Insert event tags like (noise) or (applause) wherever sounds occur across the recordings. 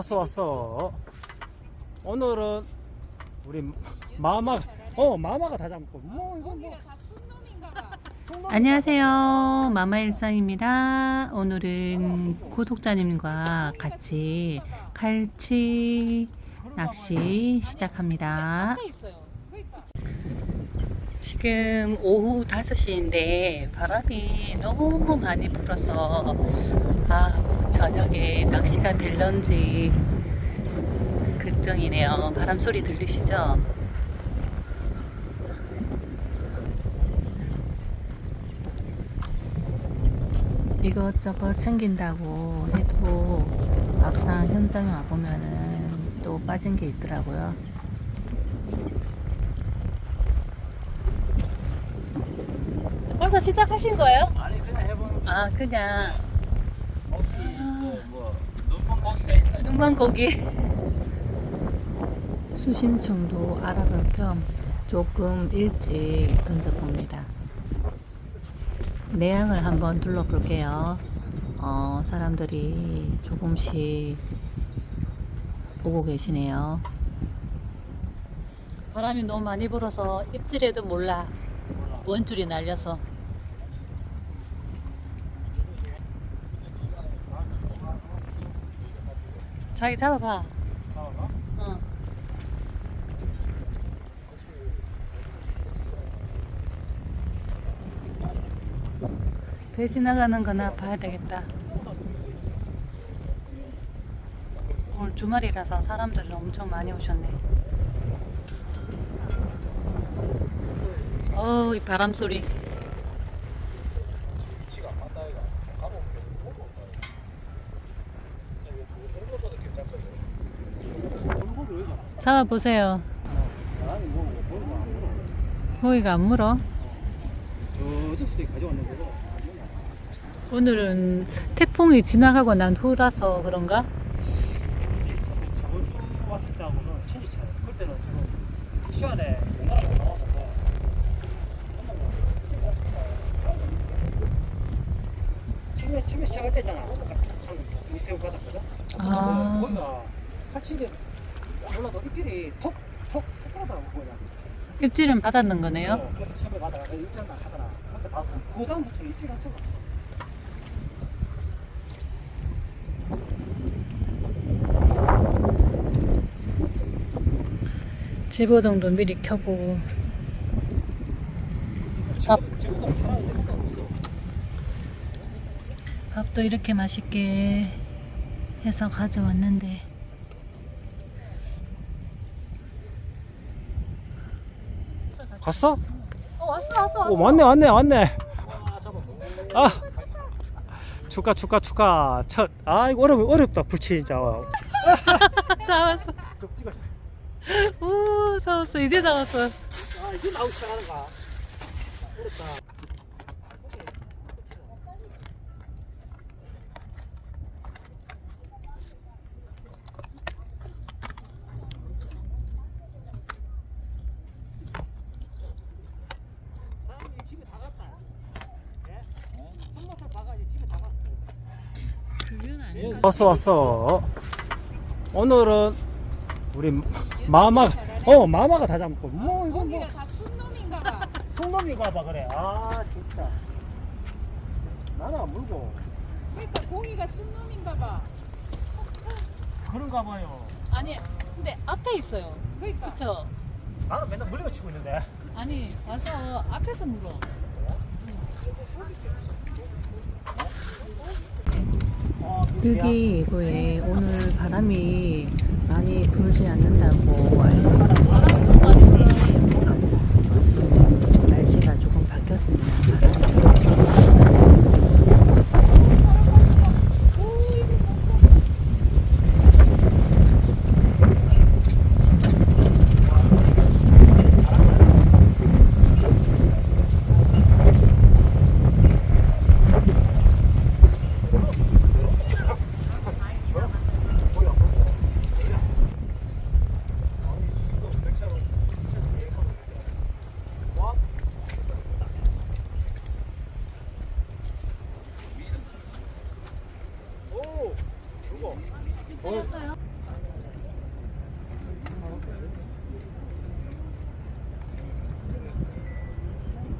왔어 왔어 오늘은 우리 마마 어 마마가 다 잡고 뭐 이거 뭐. 안녕하세요. 마마일상입니다. 오늘은 구독자님과 같이 칼치 낚시 시작합니다. 지금 오후 5시인데 바람이 너무 많이 불어서 아, 저녁에 낚시가 될런지 걱정이네요. 바람 소리 들리시죠? 이것저것 챙긴다고 해도 막상 현장에 와보면은 또 빠진 게 있더라고요. 벌써 시작하신 거예요? 아니 그냥 해보는 아, 그냥 혹시 그뭐 눈뽕 고기가 있나 눈만 고기. 수심청도 알아볼 겸 조금 일찍 던져봅니다. 내양을 한번 둘러볼게요. 어, 사람들이 조금씩 보고 계시네요. 바람이 너무 많이 불어서 입질해도 몰라. 원줄이 날려서. 자기 잡아봐. 어. 배 지나가는 거나 봐야 되겠다. 오늘 주말이라서 사람들이 엄청 많이 오셨네. 어우, 이 바람 소리. 위치가 안 맞다 이거 가보 계속 보고 홍보서도 괜찮거든 홍보를 왜 잡아 잡아보세요. 뭐가 안 물어 안 오늘은 태풍이 지나가고 난 후라서 그런가? 처음에 시작할 때잖아 이 새우 받았거든 아. 거기가 팔칠이 몰라도 입질이 톡 톡 톡 하더라고 그냥 입질은 받았는 거네요. 어, 그래서 처음에 받아가 입질 막 하더라. 그때 받고 그 다음부터 입질 한적 없어. 집어등도 미리 켜고. 밥. 밥도 이렇게 맛있게 해서 가져왔는데 갔어? 어 왔어 왔어 오 왔네 왔네 왔네. 아 축하 축하 축하. 첫아 이거 어렵 어렵다 진짜. (laughs) 잡았어. 오 잡았어. 이제 잡았어. 아 이제 나오기 시작하는가 어렵다 사람이 집에 다 갔다 예? 손맛을 봐가지고 집에 다 갔어 그건 아니야 왔어 왔어. 오늘은 우리 마마 어 마마가 다 잡고 뭐 이거 뭐. 거기가 다 순놈인가 봐. (laughs) 손놈이가 봐 그래. 아 진짜. 나는 안 물고. 그러니까 공이가 순놈인가 봐. 그런가 봐요. 아니 근데 앞에 있어요. 그러니까. 그쵸? 나는 맨날 물리고 치고 있는데. 아니 와서 앞에서 물어 여기야. 여기에 오늘 바람이 많이 불지 않는다고 알고 날씨가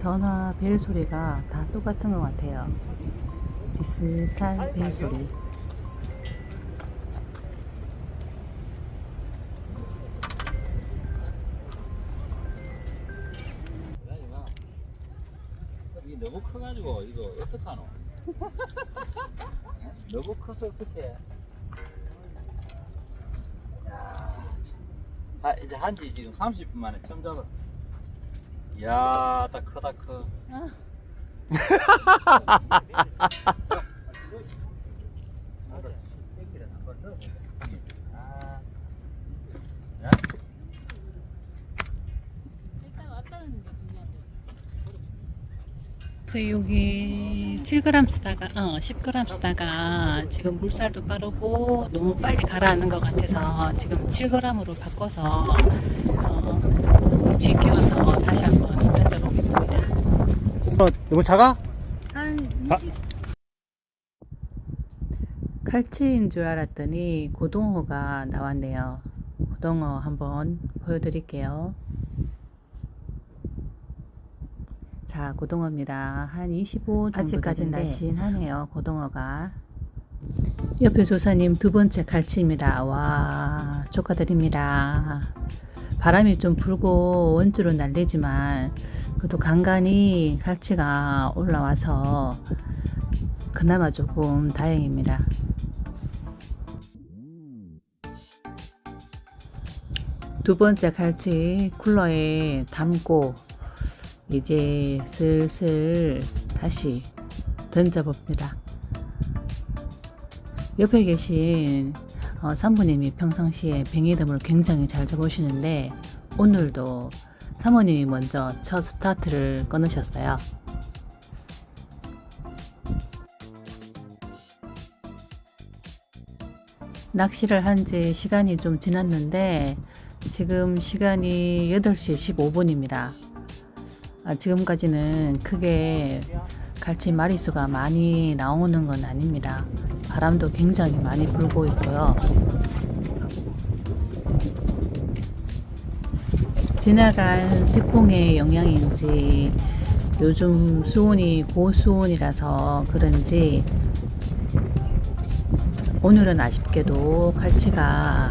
전화 벨 소리가 다 똑같은 것 같아요. 비슷한 벨 소리. 너무 커가지고 이거 어떡하노? 어? 너무 커서 어떡해? 자, 이제 한지 지금 30분 만에 처음 잡아. 이야, 딱 크다. 야, 일단 여기 7g 쓰다가 어 10g 쓰다가 지금 물살도 빠르고 너무 빨리 가라앉는 것 같아서 지금 7g으로 바꿔서 어, 지켜서 다시 한번 던져보겠습니다. 어, 너무 작아? 한 아. 20... 칼치인 줄 알았더니 고동어가 나왔네요. 고동어 한번 보여드릴게요. 자, 고동어입니다. 한 25 정도 아직까지는 날씬하네요. 고동어가. 옆에 조사님 두 번째 갈치입니다. 와, 축하드립니다. 바람이 좀 불고 원줄은 날리지만 그래도 간간히 갈치가 올라와서 그나마 조금 다행입니다. 두 번째 갈치 쿨러에 담고 이제 슬슬 다시 던져봅니다. 옆에 계신 어, 산부님이 평상시에 뱅이덤을 굉장히 잘 잡으시는데 오늘도 사모님이 먼저 첫 스타트를 끊으셨어요. 낚시를 한 지 시간이 좀 지났는데 지금 시간이 8시 15분입니다. 아, 지금까지는 크게 갈치 마리수가 많이 나오는 건 아닙니다. 바람도 굉장히 많이 불고 있고요. 지나간 태풍의 영향인지 요즘 수온이 고수온이라서 그런지 오늘은 아쉽게도 갈치가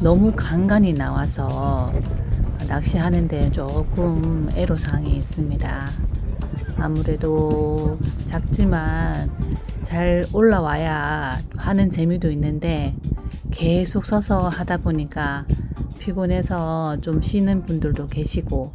너무 간간히 나와서 낚시하는데 조금 애로사항이 있습니다. 아무래도 작지만 잘 올라와야 하는 재미도 있는데 계속 서서 하다 보니까 피곤해서 좀 쉬는 분들도 계시고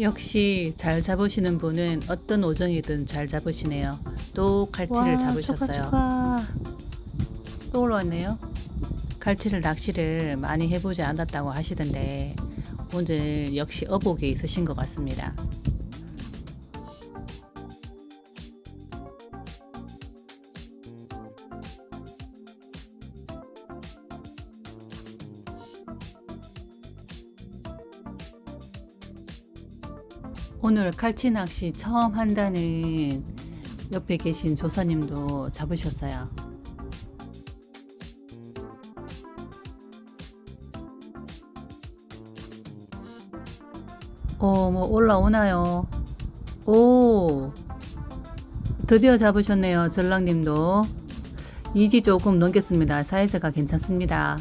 역시 잘 잡으시는 분은 어떤 오정이든 잘 잡으시네요. 또 갈치를 잡으셨어요. 또 올라왔네요. 갈치를 낚시를 많이 해보지 않았다고 하시던데 오늘 역시 어복이 있으신 것 같습니다. 오늘 칼치 낚시 처음 한다는 옆에 계신 조사님도 잡으셨어요. 오, 뭐 올라오나요? 오, 드디어 잡으셨네요. 전랑님도. 이지 조금 넘겠습니다. 사이즈가 괜찮습니다.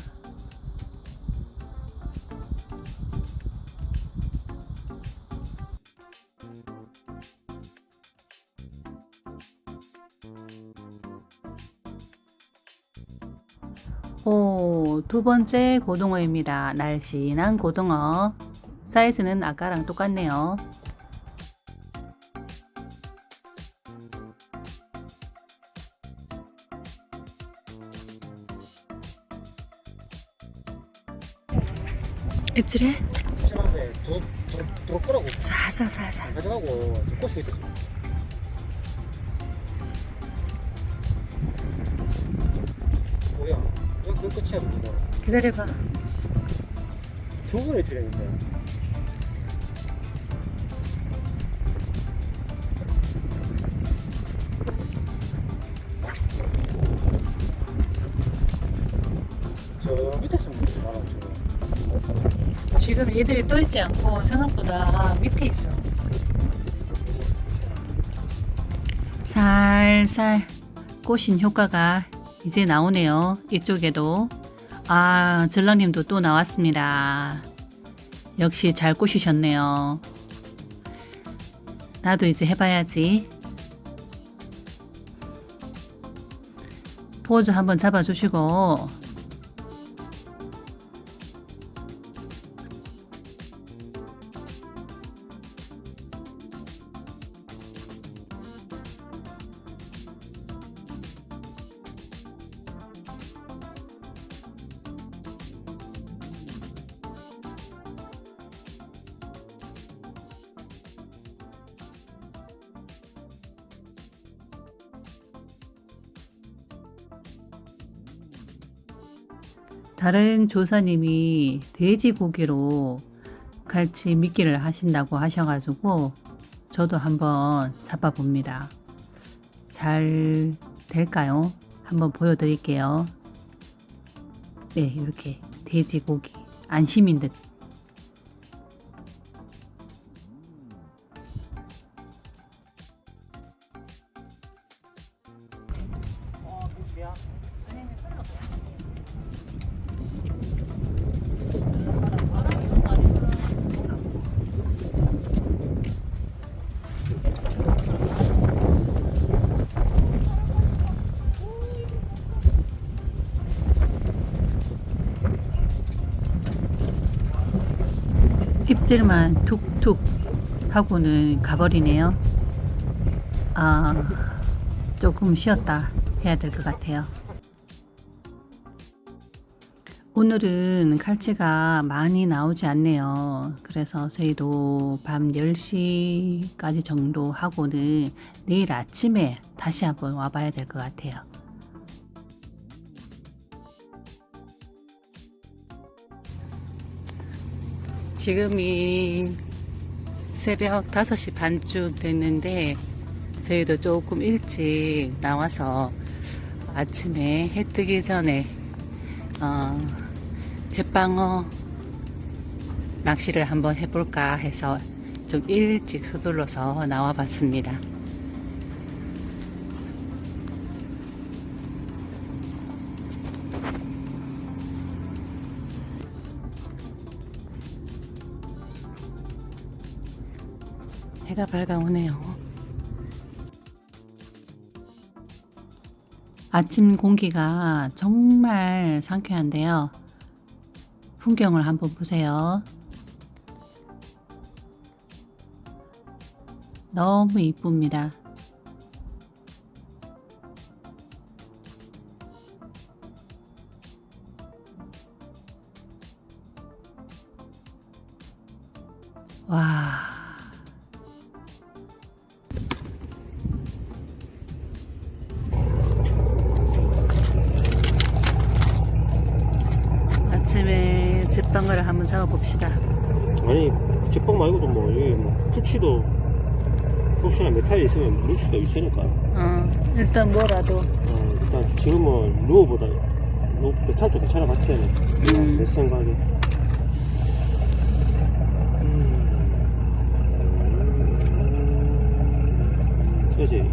두 번째 고등어입니다. 날씬한 고등어. 사이즈는 아까랑 똑같네요. 입질해? 심한데 도, 도, 도로 끄라고 사사사사. 안 가져가고 꼬시고 지금. 뭐야 왜 그거 끝이야 뭐 기다려봐. 두 번을 드렸는데 저 먹는 거 저. 지금 얘들이 떠 있지 않고 생각보다 밑에 있어. 살살 꼬신 효과가 이제 나오네요. 이쪽에도. 아, 전랑님도 또 나왔습니다. 역시 잘 꼬시셨네요. 나도 이제 해봐야지. 포즈 한번 잡아주시고 다른 조사님이 돼지고기로 갈치 미끼를 하신다고 하셔가지고 저도 한번 잡아봅니다. 잘 될까요? 한번 보여드릴게요. 네, 이렇게 돼지고기 안심인 듯. 입질만 툭툭 하고는 가버리네요. 아, 조금 쉬었다 해야 될 것 같아요. 오늘은 칼치가 많이 나오지 않네요. 그래서 저희도 밤 10시까지 정도 하고는 내일 아침에 다시 한번 와봐야 될 것 같아요. 지금이 새벽 5시 반쯤 됐는데 저희도 조금 일찍 나와서 아침에 해 뜨기 전에 어, 제빵어 낚시를 한번 해볼까 해서 좀 일찍 서둘러서 나와 봤습니다. 해가 밝아오네요. 아침 공기가 정말 상쾌한데요. 풍경을 한번 보세요. 너무 이쁩니다. 제빵을 한번 잡아봅시다. 아니 제빵 말고도 뭐 여기 뭐 풀치도 혹시나 메탈이 있으면 물 수도 있으니까 어, 일단 뭐라도. 어, 일단 지금은 루어보다 루, 메탈도 괜찮아 같아 음. 내 생각에 음. 그지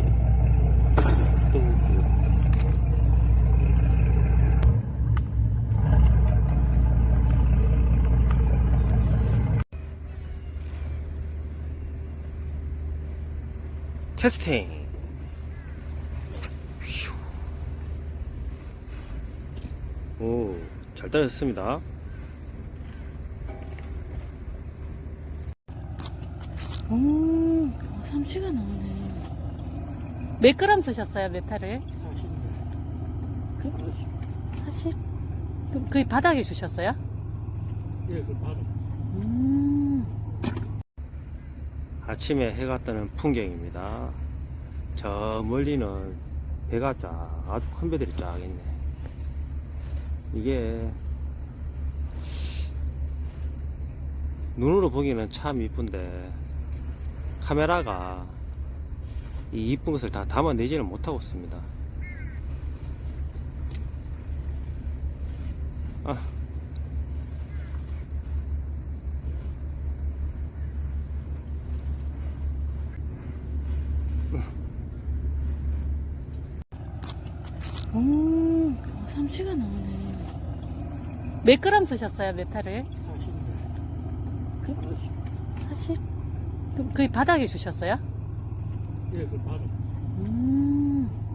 또 캐스팅 휴. 오, 잘 따라했습니다. 오, 삼치가 나오네. 몇 그램 쓰셨어요, 메탈을? 40? 그럼 그 바닥에 주셨어요? 예, 그 바로. 음. 아침에 해가 뜨는 풍경입니다. 저 멀리는 배가 쫙 아주 큰 배들이 쫙 있네. 이게 눈으로 보기는 참 이쁜데 카메라가 이 이쁜 것을 다 담아내지는 못하고 있습니다. 아. 오, 삼치가 나오네. 몇 그램 쓰셨어요, 메탈을? 40? 그럼 그 바닥에 주셨어요? 예, 그 바로. 음.